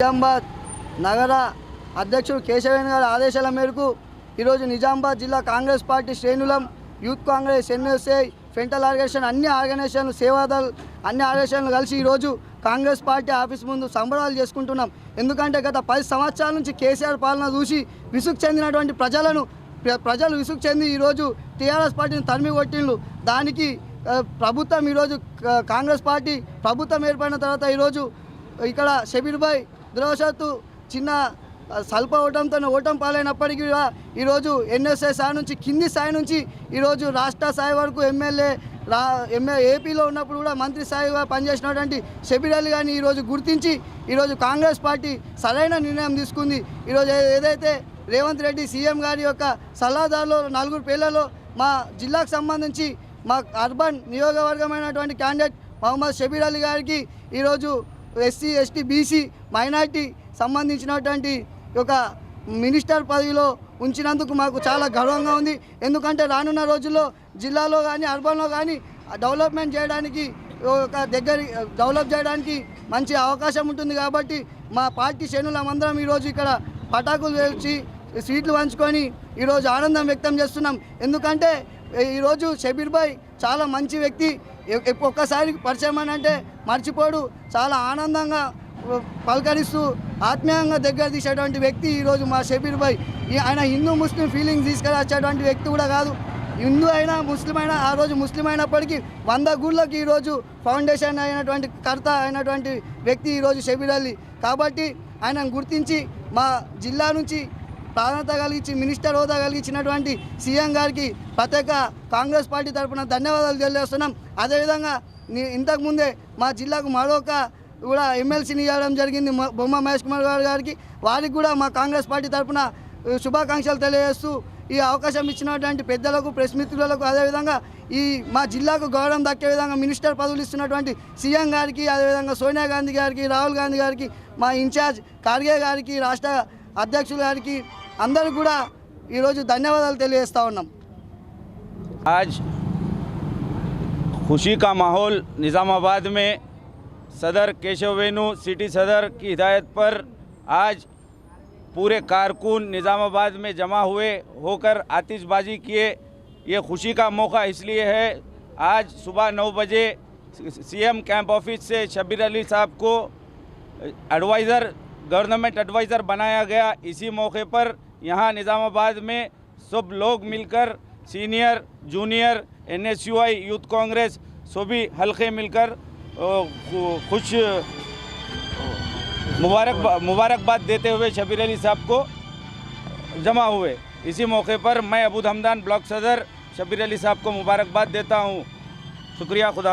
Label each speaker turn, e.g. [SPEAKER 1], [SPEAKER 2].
[SPEAKER 1] నిజామాబాద్ నగర అధ్యక్షుడు కేశవేణి గారి ఆదేశాల మేరకు ఈరోజు నిజామాబాద్ జిల్లా Congress party శ్రేణులం youth Congress NSI frontal organisation అన్ని ఆర్గనైజేషన్లు సేవాదల్ అన్ని ఆర్గనైజేషన్లు కలిసి ఈరోజు కాంగ్రెస్ పార్టీ ఆఫీస్ ముందు సంబరాలు చేసుకుంటున్నాం. ఎందుకంటే గత పది సంవత్సరాల నుంచి కేసీఆర్ పాలన చూసి విసుగు చెందినటువంటి ప్రజలను ప్ర- ప్రజలు విసుగు చెంది ఈరోజు టీఆర్ఎస్ పార్టీని తరిమి కొట్టిండ్రు. దానికి ప్రభుత్వం ఈరోజు కాంగ్రెస్ పార్టీ ప్రభుత్వం ఏర్పడిన తర్వాత ఈరోజు ఇక్కడ షబీర్భాయ్ దురవశాత్తు చిన్న స్వల్ప ఓటంతో ఓటం పాలైనప్పటికీ కూడా ఈరోజు ఎన్ఎస్ఏ స్థాయి నుంచి కింది స్థాయి నుంచి ఈరోజు రాష్ట్ర స్థాయి వరకు ఎమ్మెల్యే రా ఎంఏ ఏపీలో ఉన్నప్పుడు కూడా మంత్రి స్థాయిగా పనిచేసినటువంటి షబీర్ అలీ గారిని ఈరోజు గుర్తించి ఈరోజు కాంగ్రెస్ పార్టీ సరైన నిర్ణయం తీసుకుంది. ఈరోజు ఏదైతే రేవంత్ రెడ్డి సీఎం గారి యొక్క సలహాదారులో నలుగురు పేర్లలో మా జిల్లాకు సంబంధించి మా అర్బన్ నియోజకవర్గమైనటువంటి క్యాండిడేట్ మహమ్మద్ షబీర్ అలీ గారికి ఈరోజు ఎస్సీ ఎస్టీ బీసీ మైనార్టీ సంబంధించినటువంటి ఒక మినిస్టర్ పదవిలో ఉంచినందుకు మాకు చాలా గర్వంగా ఉంది. ఎందుకంటే రానున్న రోజుల్లో జిల్లాలో కానీ అర్బన్లో కానీ డెవలప్మెంట్ చేయడానికి ఒక దగ్గర డెవలప్ చేయడానికి మంచి అవకాశం ఉంటుంది కాబట్టి మా పార్టీ శ్రేణులమందరం ఈరోజు ఇక్కడ పటాకులు వేసి స్వీట్లు పంచుకొని ఈరోజు ఆనందం వ్యక్తం చేస్తున్నాం. ఎందుకంటే ఈరోజు షబీర్ భాయ్ చాలా మంచి వ్యక్తి. ఒక్కసారి పరిచయం అని అంటే మర్చిపోడు. చాలా ఆనందంగా పలకరిస్తూ ఆత్మీయంగా దగ్గర తీసేటువంటి వ్యక్తి ఈరోజు మా షబీర్ భాయ్. ఈ- ఆయన హిందూ ముస్లిం ఫీలింగ్ తీసుకురాచేటువంటి వ్యక్తి కూడా కాదు. హిందూ అయినా ముస్లిం అయినా ఆ రోజు ముస్లిం అయినప్పటికీ వంద గుళ్ళకి ఈరోజు ఫౌండేషన్ అయినటువంటి కర్త అయినటువంటి వ్యక్తి ఈరోజు షబీర్ అలీ. కాబట్టి ఆయనను గుర్తించి మా జిల్లా నుంచి ప్రాధాన్యత కలిగించి మినిస్టర్ హోదా కలిగించినటువంటి సీఎం గారికి ప్రత్యేక కాంగ్రెస్ పార్టీ తరఫున ధన్యవాదాలు తెలియజేస్తున్నాం. అదేవిధంగా ఇంతకుముందే మా జిల్లాకు మరొక కూడా ఎమ్మెల్సీని ఇవ్వడం జరిగింది బొమ్మ మహేష్ కుమార్ గారు గారికి. వారికి కూడా మా కాంగ్రెస్ పార్టీ తరఫున శుభాకాంక్షలు తెలియజేస్తూ ఈ అవకాశం ఇచ్చినటువంటి పెద్దలకు ప్రెస్ మిత్రులకు అదేవిధంగా ఈ మా జిల్లాకు గౌరవం దక్కే విధంగా మినిస్టర్ పదవులు ఇస్తున్నటువంటి సీఎం గారికి అదేవిధంగా సోనియా గాంధీ గారికి రాహుల్ గాంధీ గారికి మా ఇన్ఛార్జ్ ఖార్గే గారికి రాష్ట్ర అధ్యక్షులు గారికి అందరికీ కూడా ఈరోజు ధన్యవాదాలు తెలియజేస్తా ఉన్నాం
[SPEAKER 2] आज खुशी का माहौल निज़ामाबाद में सदर केशव वेनु सिटी सदर की हिदायत पर आज पूरे कारकुन निज़ामाबाद में जमा हुए होकर आतिशबाजी किए ये खुशी का मौका इसलिए है आज सुबह नौ बजे सीएम कैंप ऑफिस से शबीर अली साहब को एडवाइज़र गवर्नमेंट एडवाइज़र बनाया गया इसी मौके पर यहाँ निज़ामाबाद में सब लोग मिलकर, senior, junior NSUI youth Congress, सभी हल्के मिलकर खुश मुबारक मुबारकबाद देते हुए शबीर अली साहब को जमा हुए। इसी मौके पर मैं अबू हमदान ब्लॉक सदर शबीर अली साहब को मुबारकबाद देता हूँ। शुक्रिया खुदा